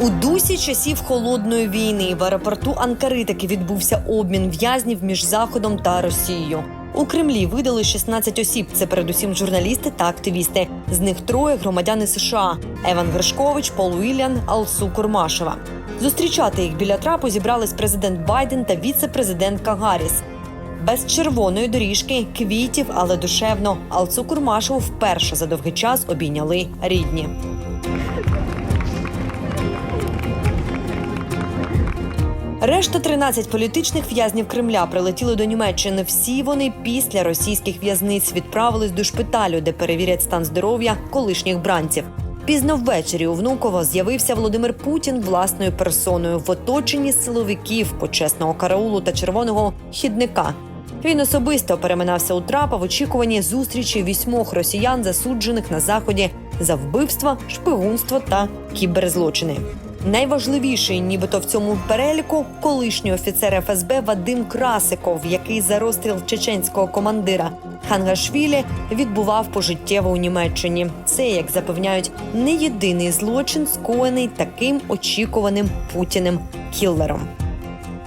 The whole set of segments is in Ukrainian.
У дусі часів холодної війни в аеропорту Анкари таки відбувся обмін в'язнів між Заходом та Росією. У Кремлі видали 16 осіб. Це передусім журналісти та активісти. З них троє громадяни США: Еван Гришкович, Пол Уільян, Алсу Курмашева. Зустрічати їх біля трапу зібрались президент Байден та віце-президентка Гарріс. Без червоної доріжки, квітів, але душевно. Алсу Курмашеву вперше за довгий час обійняли рідні. Решта 13 політичних в'язнів Кремля прилетіли до Німеччини. Всі вони після російських в'язниць відправились до шпиталю, де перевірять стан здоров'я колишніх бранців. Пізно ввечері у Внуково з'явився Володимир Путін власною персоною в оточенні силовиків, почесного караулу та червоного хідника. Він особисто переминався у трапа в очікуванні зустрічі вісьмох росіян, засуджених на заході за вбивства, шпигунство та кіберзлочини. Найважливіший, нібито в цьому переліку, колишній офіцер ФСБ Вадим Красиков, який за розстріл чеченського командира Хангашвілі відбував пожиттєво у Німеччині. Це, як запевняють, не єдиний злочин, скоєний таким очікуваним путіним кіллером.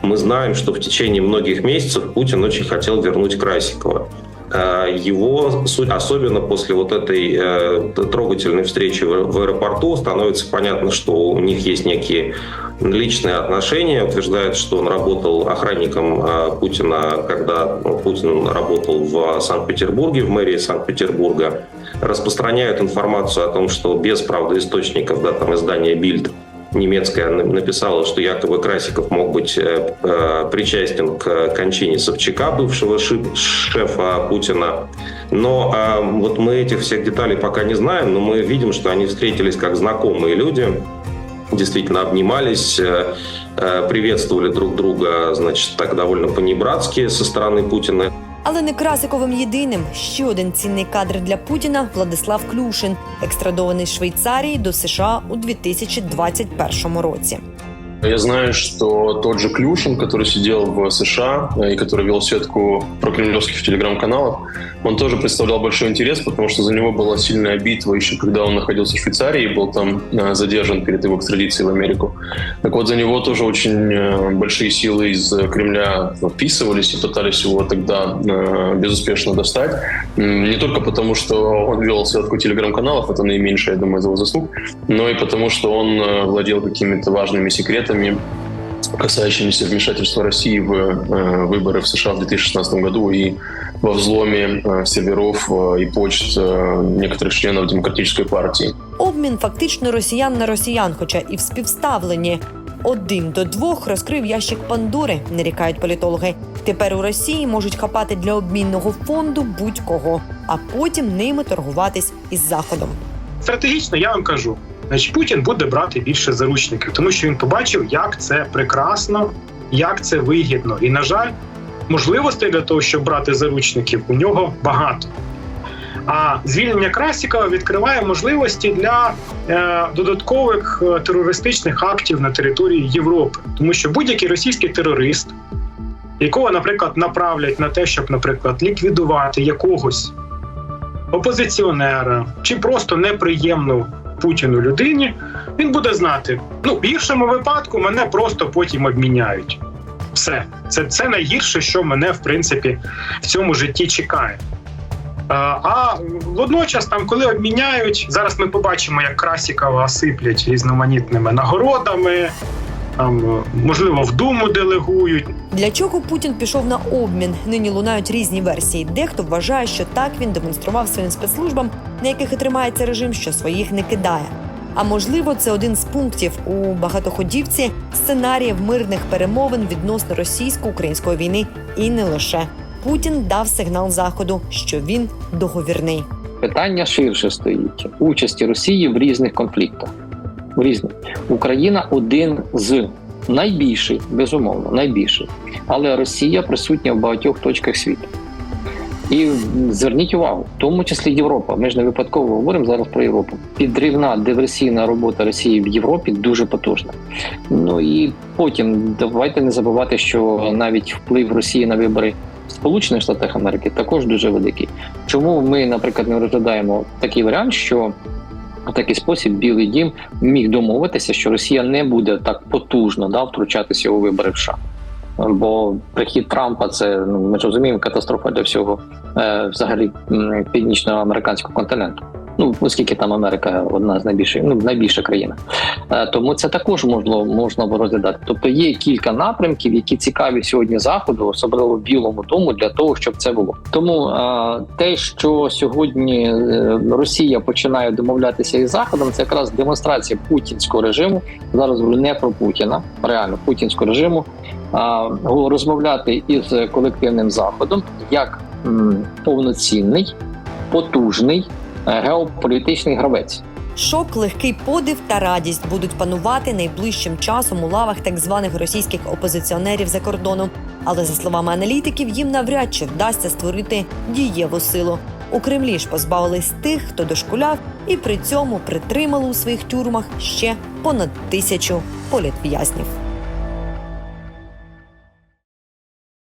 Мы знаем, что в течение многих месяцев Путин очень хотел вернуть Красикова. Э, Его, особенно после вот этой э, трогательной встречи в аэропорту, становится понятно, что у них есть некие личные отношения. Утверждает, что он работал охранником э, Путина, когда Путин работал в Санкт-Петербурге, в мэрии Санкт-Петербурга. Распространяют информацию о том, что без правдоисточников, да, там издание Бильд немецкая на- написала, что якобы Красиков мог быть э, э, причастен к кончине Собчака, бывшего шефа Путина. Но э, вот мы этих всех деталей пока не знаем, но мы видим, что они встретились как знакомые люди, действительно обнимались, э, приветствовали друг друга, значит, так довольно понебратски со стороны Путина. Але не Красиковим єдиним. Ще один цінний кадр для Путіна Владислав Клюшин, екстрадований з Швейцарії до США у 2021 році. Я знаю, что тот же Клюшин, который сидел в США э, и который вел сетку прокремлевских телеграм-каналов, он тоже представлял большой интерес, потому что за него была сильная битва еще когда он находился в Швейцарии и был там э, задержан перед его экстрадицией в Америку. Так вот, за него тоже очень э, большие силы из Кремля вписывались и пытались его тогда безуспешно достать. Не только потому, что он вел сетку телеграм-каналов, это наименьшая, я думаю, из его заслуг, но и потому, что он владел какими-то важными секретами, касающимися вмешательства России в э, выборы в США в 2016 году и во взломе э, серверов э, и почт э, некоторых членов Демократической партии. Обмін фактично росіян на росіян, хоча і в співставленні. Один до двох розкрив ящик Пандори, нарікають політологи. Тепер у Росії можуть хапати для обмінного фонду будь-кого, а потім ними торгуватись із заходом. стратегічно я вам кажу, значить Путін буде брати більше заручників, тому що він побачив, як це прекрасно, як це вигідно. І на жаль, можливостей для того, щоб брати заручників, у нього багато. А звільнення Красікова відкриває можливості для е, додаткових е, терористичних актів на території Європи, тому що будь-який російський терорист, якого, наприклад, направлять на те, щоб, наприклад, ліквідувати якогось опозиціонера чи просто неприємну Путіну людині, він буде знати: ну, в гіршому випадку мене просто потім обміняють. Все, це, це найгірше, що мене в принципі в цьому житті чекає. А, водночас, там, коли обміняють, зараз ми побачимо, як Красікова сиплять різноманітними нагородами, там, можливо, в думу делегують. Для чого Путін пішов на обмін? Нині лунають різні версії. Дехто вважає, що так він демонстрував своїм спецслужбам, на яких і тримається режим, що своїх не кидає. А можливо, це один з пунктів у багатоходівці сценаріїв мирних перемовин відносно російсько-української війни, і не лише Путін дав сигнал заходу, що він договірний. Питання ширше стоїть участі Росії в різних конфліктах. В різних Україна один з найбільший, безумовно, найбільший. Але Росія присутня в багатьох точках світу. І зверніть увагу, в тому числі Європа. Ми ж не випадково говоримо зараз про Європу. Підривна диверсійна робота Росії в Європі дуже потужна. Ну і потім давайте не забувати, що навіть вплив Росії на вибори в Сполучених Штатах Америки також дуже великий. Чому ми, наприклад, не розглядаємо такий варіант, що В такий спосіб Білий Дім міг домовитися, що Росія не буде так потужно да, втручатися у вибори в США. Бо прихід Трампа це ну ми розуміємо катастрофа для всього е, взагалі північноамериканського континенту. Ну оскільки там Америка одна з найбільших, ну найбільша країна. Е, тому це також можна можна розглядати. Тобто є кілька напрямків, які цікаві сьогодні заходу, особливо Білому дому, для того, щоб це було. Тому е, те, що сьогодні е, Росія починає домовлятися із заходом, це якраз демонстрація путінського режиму. Зараз не про Путіна, реально путінського режиму. розмовляти із колективним заходом як повноцінний, потужний геополітичний гравець. Шок, легкий подив та радість будуть панувати найближчим часом у лавах так званих російських опозиціонерів за кордоном. Але за словами аналітиків, їм навряд чи вдасться створити дієву силу. У Кремлі ж позбавились тих, хто дошкуляв, і при цьому притримали у своїх тюрмах ще понад тисячу політв'язнів.